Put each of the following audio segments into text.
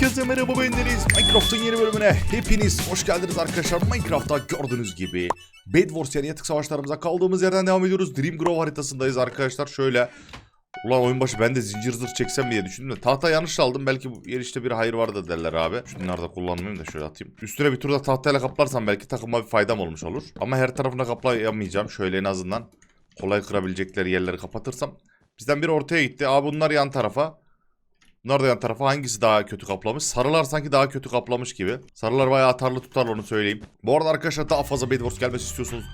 Herkese merhaba ben Deniz. Minecraft'ın yeni bölümüne hepiniz hoş geldiniz arkadaşlar. Minecraft'ta gördüğünüz gibi Bed Wars yani yatık savaşlarımıza kaldığımız yerden devam ediyoruz. Dream Grove haritasındayız arkadaşlar. Şöyle Ulan oyun başı ben de zincir zırh çeksem diye düşündüm de tahta yanlış aldım. Belki bu yer işte bir hayır vardı derler abi. Şunları da kullanmayayım da şöyle atayım. Üstüne bir turda tahtayla kaplarsam belki takıma bir faydam olmuş olur. Ama her tarafına kaplayamayacağım. Şöyle en azından kolay kırabilecekleri yerleri kapatırsam. Bizden biri ortaya gitti. Abi bunlar yan tarafa. Bunlar da yan tarafa hangisi daha kötü kaplamış? Sarılar sanki daha kötü kaplamış gibi. Sarılar bayağı atarlı tutarlı onu söyleyeyim. Bu arada arkadaşlar daha fazla Bed Wars gelmesi istiyorsunuz.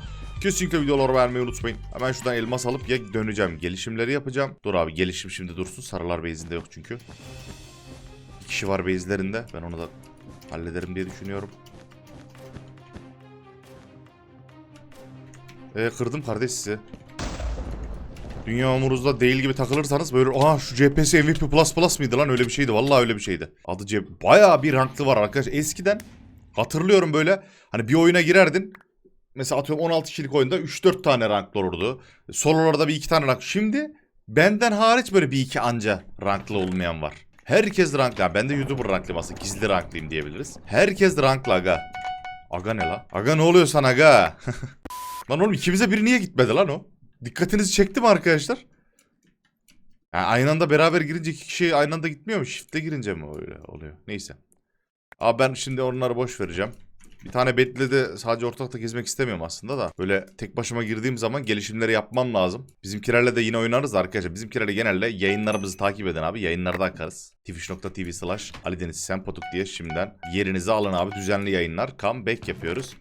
Kesinlikle videoları beğenmeyi unutmayın. Hemen şuradan elmas alıp ya döneceğim. Gelişimleri yapacağım. Dur abi gelişim şimdi dursun. Sarılar base'inde yok çünkü. Bir kişi var base'lerinde. Ben onu da hallederim diye düşünüyorum. Ee, kırdım kardeş sizi. Dünya umurunuzda değil gibi takılırsanız böyle aa şu CPS MVP Plus Plus mıydı lan öyle bir şeydi vallahi öyle bir şeydi. Adı C bayağı bir ranklı var arkadaş. Eskiden hatırlıyorum böyle hani bir oyuna girerdin. Mesela atıyorum 16 kişilik oyunda 3-4 tane ranklı olurdu. Sololarda bir iki tane rank. Şimdi benden hariç böyle bir iki anca ranklı olmayan var. Herkes ranklı. Yani ben de YouTuber ranklıyım aslında. Gizli ranklıyım diyebiliriz. Herkes ranklı aga. Aga ne la? Aga ne oluyor sana aga? lan oğlum ikimize biri niye gitmedi lan o? Dikkatinizi çekti mi arkadaşlar? Yani aynı anda beraber girince iki kişi aynı anda gitmiyor mu? Shift'e girince mi öyle oluyor? Neyse. Abi ben şimdi onları boş vereceğim. Bir tane betle de sadece ortakta gezmek istemiyorum aslında da. Böyle tek başıma girdiğim zaman gelişimleri yapmam lazım. Bizimkilerle de yine oynarız arkadaşlar. Bizimkilerle genelde yayınlarımızı takip eden abi. Yayınlarda akarız. twitch.tv slash Ali Deniz Sempotuk diye şimdiden yerinizi alın abi. Düzenli yayınlar. Comeback yapıyoruz.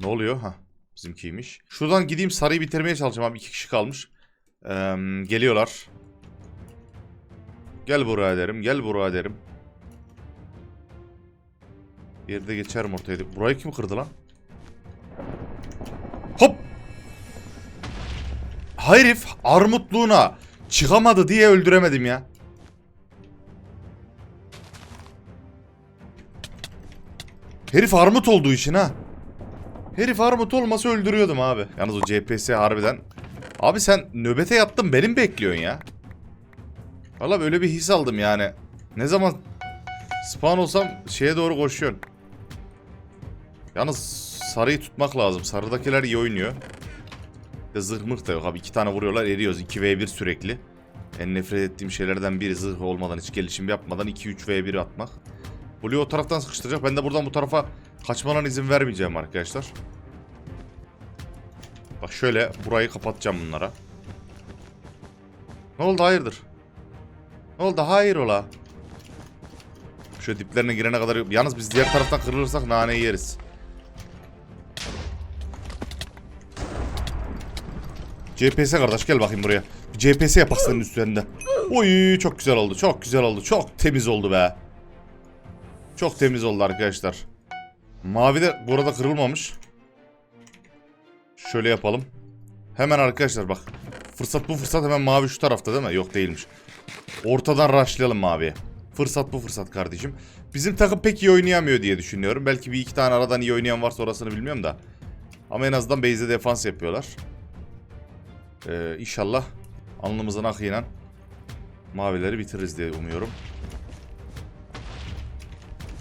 Ne oluyor? Ha bizimkiymiş. Şuradan gideyim sarıyı bitirmeye çalışacağım abi. iki kişi kalmış. Ee, geliyorlar. Gel buraya derim. Gel buraya derim. Bir yerde geçerim ortaya. Burayı kim kırdı lan? Hop! Herif armutluğuna çıkamadı diye öldüremedim ya. Herif armut olduğu için ha. Herif armut olmasa öldürüyordum abi. Yalnız o CPS harbiden. Abi sen nöbete yattın benim bekliyorsun ya. Valla böyle bir his aldım yani. Ne zaman spawn olsam şeye doğru koşuyorsun. Yalnız sarıyı tutmak lazım. Sarıdakiler iyi oynuyor. De zırh da yok abi. iki tane vuruyorlar eriyoruz. 2v1 sürekli. En nefret ettiğim şeylerden biri zırh olmadan hiç gelişim yapmadan 2-3v1 atmak. Blue o taraftan sıkıştıracak. Ben de buradan bu tarafa kaçmalarına izin vermeyeceğim arkadaşlar. Bak şöyle burayı kapatacağım bunlara. Ne oldu hayırdır? Ne oldu hayır ola? Şöyle diplerine girene kadar... Yalnız biz diğer taraftan kırılırsak naneyi yeriz. CPS kardeş gel bakayım buraya. Bir CPS yapak senin üstünde. Oy çok güzel oldu. Çok güzel oldu. Çok temiz oldu be. Çok temiz oldu arkadaşlar. Mavi de burada kırılmamış. Şöyle yapalım. Hemen arkadaşlar bak. Fırsat bu fırsat hemen mavi şu tarafta değil mi? Yok değilmiş. Ortadan rushlayalım maviye. Fırsat bu fırsat kardeşim. Bizim takım pek iyi oynayamıyor diye düşünüyorum. Belki bir iki tane aradan iyi oynayan varsa orasını bilmiyorum da. Ama en azından base'de defans yapıyorlar. Ee, inşallah alnımızın akıyla mavileri bitiririz diye umuyorum.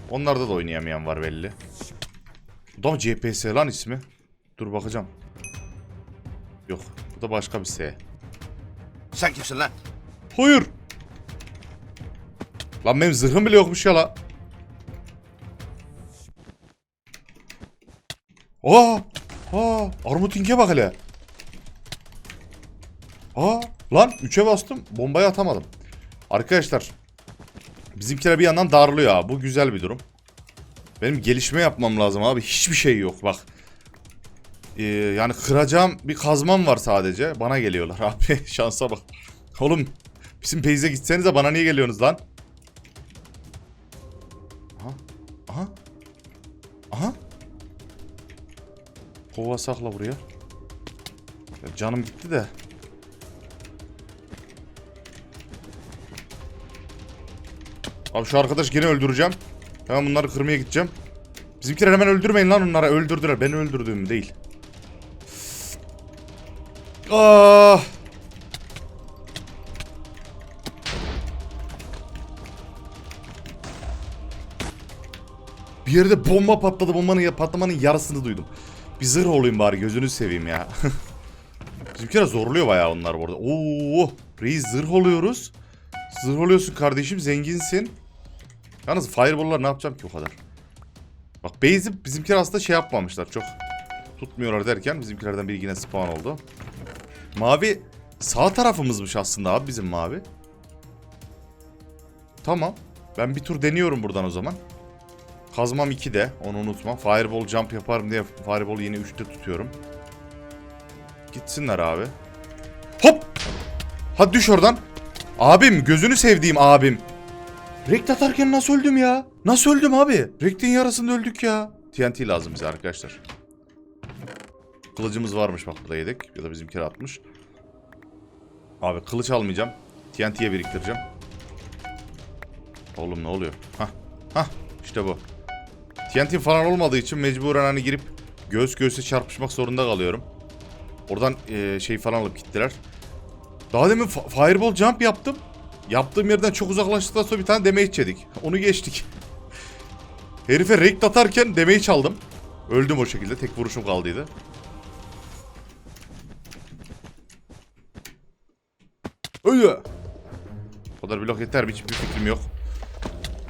Onlarda da oynayamayan var belli. Bu da mı CPS lan ismi? Dur bakacağım. Yok. Bu da başka bir S. Sen kimsin lan? Hayır. Lan benim zırhım bile yokmuş ya la. Aa! Aa! Armuting'e bak hele. Aa! Lan 3'e bastım. Bombayı atamadım. Arkadaşlar. Bizimkiler bir yandan darlıyor ha. Bu güzel bir durum. Benim gelişme yapmam lazım abi. Hiçbir şey yok bak. Ee, yani kıracağım bir kazmam var sadece. Bana geliyorlar abi. Şansa bak. Oğlum bizim Beyze gitsenize bana niye geliyorsunuz lan? Aha. Aha. Aha. Kova sakla buraya. Ya canım gitti de. Abi şu arkadaş gene öldüreceğim. Hemen bunları kırmaya gideceğim. Bizimkiler hemen öldürmeyin lan onlara. Öldürdüler. Beni öldürdüğüm değil. Ah. Bir yerde bomba patladı. Bombanın patlamanın yarısını duydum. Bir zırh olayım bari gözünü seveyim ya. Bizimkiler zorluyor bayağı onlar bu arada. Oo, reis zırh oluyoruz. Zırh oluyorsun kardeşim zenginsin. Yalnız fireball'lar ne yapacağım ki o kadar. Bak base'i bizimkiler aslında şey yapmamışlar çok. Tutmuyorlar derken bizimkilerden biri yine spawn oldu. Mavi sağ tarafımızmış aslında abi bizim mavi. Tamam. Ben bir tur deniyorum buradan o zaman. Kazmam 2'de onu unutma. Fireball jump yaparım diye Fireball yine 3'te tutuyorum. Gitsinler abi. Hop! Hadi düş oradan. Abim gözünü sevdiğim abim. Rekt atarken nasıl öldüm ya? Nasıl öldüm abi? Rekt'in yarısında öldük ya. TNT lazım bize arkadaşlar. Kılıcımız varmış bak burada yedek. Ya da bizimkiler atmış. Abi kılıç almayacağım. TNT'ye biriktireceğim. Oğlum ne oluyor? Hah. Hah. İşte bu. TNT falan olmadığı için mecburen hani girip göğüs göğüse çarpışmak zorunda kalıyorum. Oradan eee, şey falan alıp gittiler. Daha demin fireball jump yaptım. Yaptığım yerden çok uzaklaştıktan sonra bir tane damage yedik. Onu geçtik. Herife rekt atarken damage çaldım. Öldüm o şekilde. Tek vuruşum kaldıydı. Öyle. O kadar blok yeter mi? Hiçbir fikrim yok.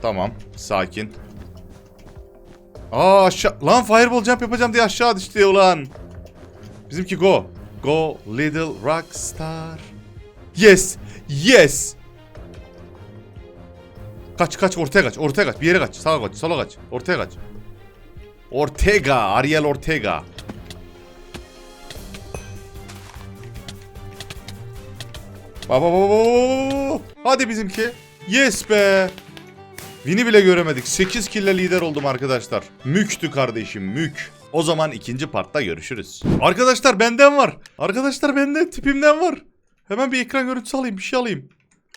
Tamam. Sakin. Aa aşağı. Lan fireball jump yapacağım diye aşağı düştü ulan. Bizimki go. Go little rockstar. Yes. Yes. Kaç kaç ortaya kaç. Ortaya kaç. Bir yere kaç. Sağa kaç. Sola kaç. Ortaya kaç. Ortega. Ariel Ortega. Baba baba baba. Hadi bizimki. Yes be. Win'i bile göremedik. 8 kille lider oldum arkadaşlar. Müktü kardeşim mük. O zaman ikinci partta görüşürüz. Arkadaşlar benden var. Arkadaşlar benden tipimden var. Hemen bir ekran görüntüsü alayım bir şey alayım.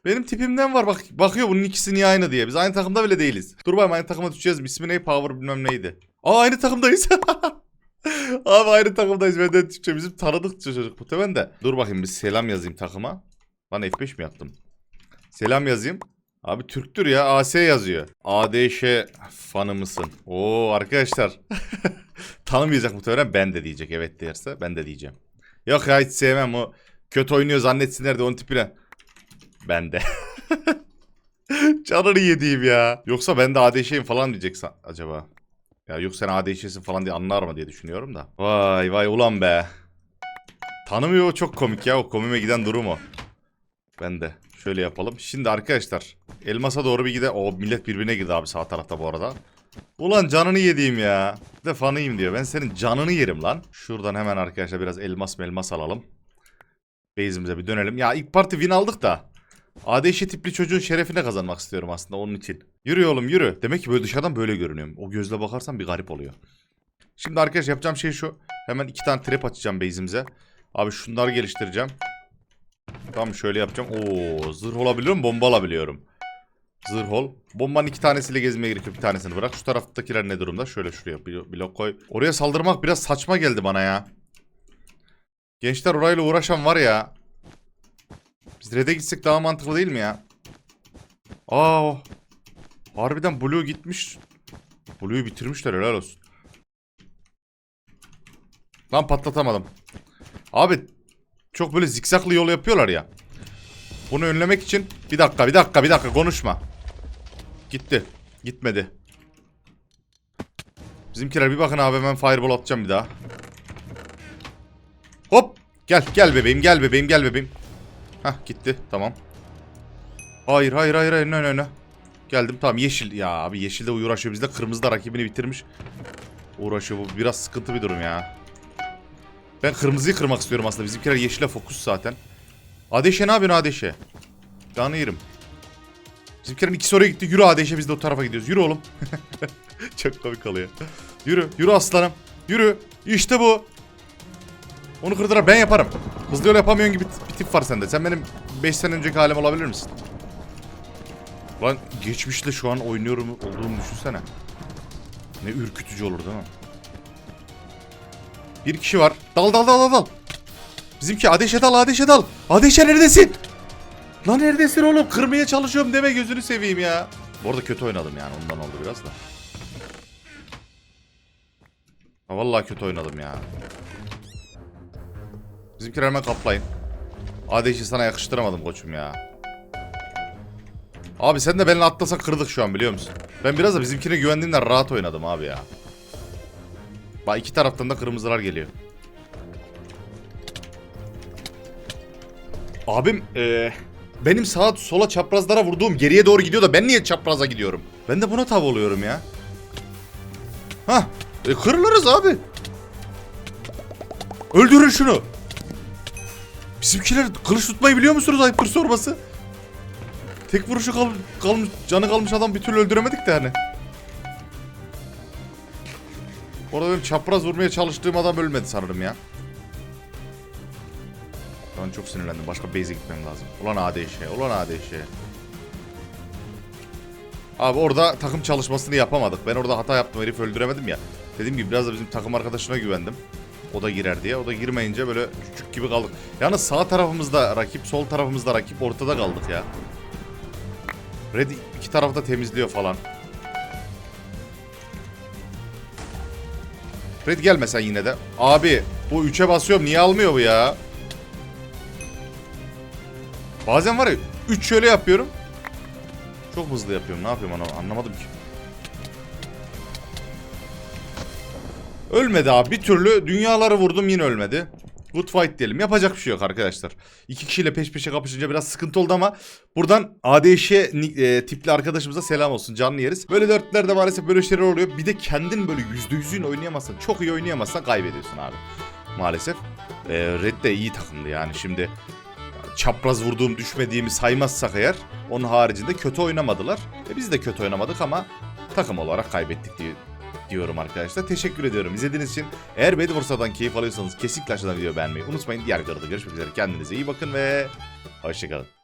Benim tipimden var bak bakıyor bunun ikisi niye aynı diye. Biz aynı takımda bile değiliz. Dur bakayım aynı takıma düşeceğiz. İsmi ne? Power bilmem neydi. Aa aynı takımdayız. Abi aynı takımdayız. Benden Türkçe bizim tanıdık çocuk muhtemelen de. Dur bakayım bir selam yazayım takıma. Lan F5 mi yaptım? Selam yazayım. Abi Türktür ya AS yazıyor. ADŞ fanı mısın? Oo arkadaşlar. Tanımayacak muhtemelen ben de diyecek evet derse ben de diyeceğim. Yok ya hiç sevmem o kötü oynuyor zannetsinler de onun tipine. Ben de. Canını yediğim ya. Yoksa ben de ADŞ'yim falan diyecek sa- acaba. Ya yok sen ADŞ'sin falan diye anlar mı diye düşünüyorum da. Vay vay ulan be. Tanımıyor çok komik ya o komime giden durum o. Ben de. Şöyle yapalım. Şimdi arkadaşlar elmasa doğru bir gide. O millet birbirine girdi abi sağ tarafta bu arada. Ulan canını yediğim ya. Bir de fanıyım diyor. Ben senin canını yerim lan. Şuradan hemen arkadaşlar biraz elmas melmas alalım. Base'imize bir dönelim. Ya ilk parti win aldık da. ADŞ tipli çocuğun şerefine kazanmak istiyorum aslında onun için. Yürü oğlum yürü. Demek ki böyle dışarıdan böyle görünüyorum. O gözle bakarsan bir garip oluyor. Şimdi arkadaşlar yapacağım şey şu. Hemen iki tane trap açacağım base'imize. Abi şunları geliştireceğim. Tamam şöyle yapacağım. Oo zırh olabiliyor mu? Bomba alabiliyorum. Zırh ol. Bombanın iki tanesiyle gezmeye gerekiyor. Bir tanesini bırak. Şu taraftakiler ne durumda? Şöyle şuraya blok koy. Oraya saldırmak biraz saçma geldi bana ya. Gençler orayla uğraşan var ya. Biz red'e gitsek daha mantıklı değil mi ya? Aa. Harbiden Blue gitmiş. Blue'yu bitirmişler helal olsun. Lan patlatamadım. Abi çok böyle zikzaklı yol yapıyorlar ya. Bunu önlemek için bir dakika bir dakika bir dakika konuşma. Gitti. Gitmedi. Bizimkiler bir bakın abi hemen fireball atacağım bir daha. Gel gel bebeğim gel bebeğim gel bebeğim. Hah gitti tamam. Hayır hayır hayır hayır ne ne ne. Geldim tamam yeşil ya abi yeşilde uğraşıyor bizde kırmızı da rakibini bitirmiş. Uğraşıyor bu biraz sıkıntı bir durum ya. Ben kırmızıyı kırmak istiyorum aslında. Bizimkiler yeşile fokus zaten. Adeşe ne yapıyorsun Adeşe? Canı yerim. Bizimkilerin ikisi oraya gitti. Yürü Adeşe biz de o tarafa gidiyoruz. Yürü oğlum. Çok komik oluyor. Yürü. Yürü aslanım. Yürü. İşte bu. Onu kırdılar ben yaparım. Hızlı yol yapamıyorsun gibi bir tip var sende. Sen benim 5 sene önceki halim olabilir misin? Lan geçmişle şu an oynuyorum olduğumu düşünsene. Ne ürkütücü olur değil mi? Bir kişi var. Dal dal dal dal dal. Bizimki ateşe dal ateşe dal. Ateşe neredesin? Lan neredesin oğlum? Kırmaya çalışıyorum deme gözünü seveyim ya. Bu arada kötü oynadım yani ondan oldu biraz da. Vallahi kötü oynadım ya. Bizimkiler hemen kaplayın. Adeşi sana yakıştıramadım koçum ya. Abi sen de benimle atlasa kırdık şu an biliyor musun? Ben biraz da bizimkine güvendiğimden rahat oynadım abi ya. Bak iki taraftan da kırmızılar geliyor. Abim eee, benim sağa sola çaprazlara vurduğum geriye doğru gidiyor da ben niye çapraza gidiyorum? Ben de buna tav oluyorum ya. Hah e, kırılırız abi. Öldürün şunu. Bizimkiler kılıç tutmayı biliyor musunuz ayıptır sorması? Tek vuruşu kal kalmış, canı kalmış adam bir türlü öldüremedik de hani. Orada benim çapraz vurmaya çalıştığım adam ölmedi sanırım ya. An çok sinirlendim. Başka base'e gitmem lazım. Ulan ADŞ, ulan ADŞ. Abi orada takım çalışmasını yapamadık. Ben orada hata yaptım. Herif öldüremedim ya. Dediğim gibi biraz da bizim takım arkadaşına güvendim. O da girer diye. O da girmeyince böyle küçük gibi kaldık. Yalnız sağ tarafımızda rakip, sol tarafımızda rakip. Ortada kaldık ya. Red iki tarafta temizliyor falan. Red gelme sen yine de. Abi bu 3'e basıyorum niye almıyor bu ya? Bazen var ya 3 şöyle yapıyorum. Çok hızlı yapıyorum. Ne yapıyorum onu anlamadım ki. Ölmedi abi bir türlü dünyaları vurdum yine ölmedi. Good fight diyelim. Yapacak bir şey yok arkadaşlar. İki kişiyle peş peşe kapışınca biraz sıkıntı oldu ama buradan ADŞ e, tipli arkadaşımıza selam olsun. Canlı yeriz. Böyle dörtlerde maalesef böyle şeyler oluyor. Bir de kendin böyle yüzde yüzün oynayamazsan, çok iyi oynayamazsan kaybediyorsun abi. Maalesef. E, Red de iyi takımdı yani şimdi çapraz vurduğum düşmediğimi saymazsak eğer onun haricinde kötü oynamadılar. E biz de kötü oynamadık ama takım olarak kaybettik diye diyorum arkadaşlar. Teşekkür ediyorum izlediğiniz için. Eğer Bedwars'tan keyif alıyorsanız kesinlikle aşağıdan videoyu beğenmeyi unutmayın. Diğer videoda görüşmek üzere. Kendinize iyi bakın ve hoşçakalın.